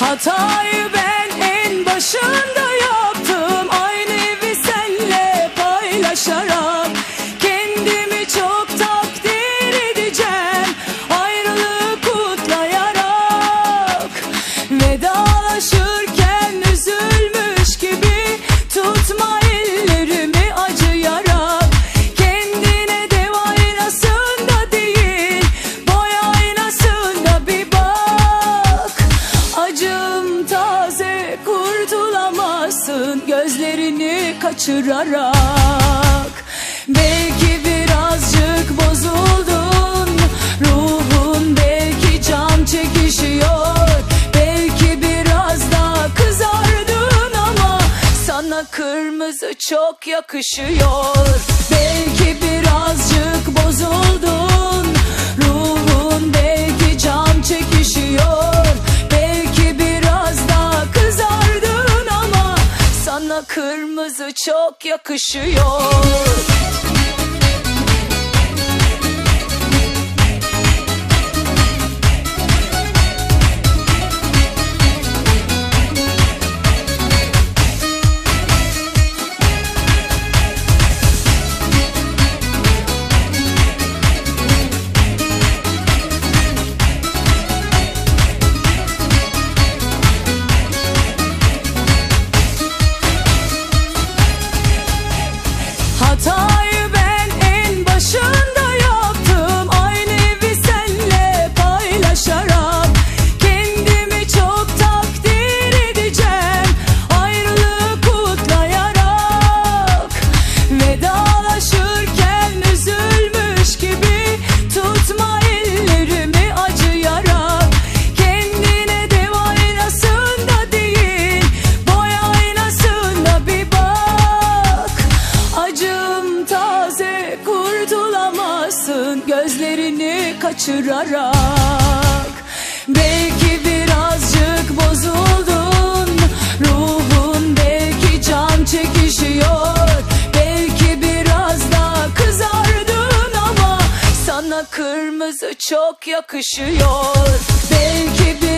Hatayı kaçırarak Belki birazcık bozuldun Ruhun belki can çekişiyor Belki biraz daha kızardın ama Sana kırmızı çok yakışıyor Kırmızı çok yakışıyor 好痛。Kurtulamazsın Gözlerini kaçırarak. Belki birazcık bozuldun. Ruhun belki can çekişiyor. Belki biraz daha kızardın ama Sana kırmızı çok yakışıyor. Belki birazcık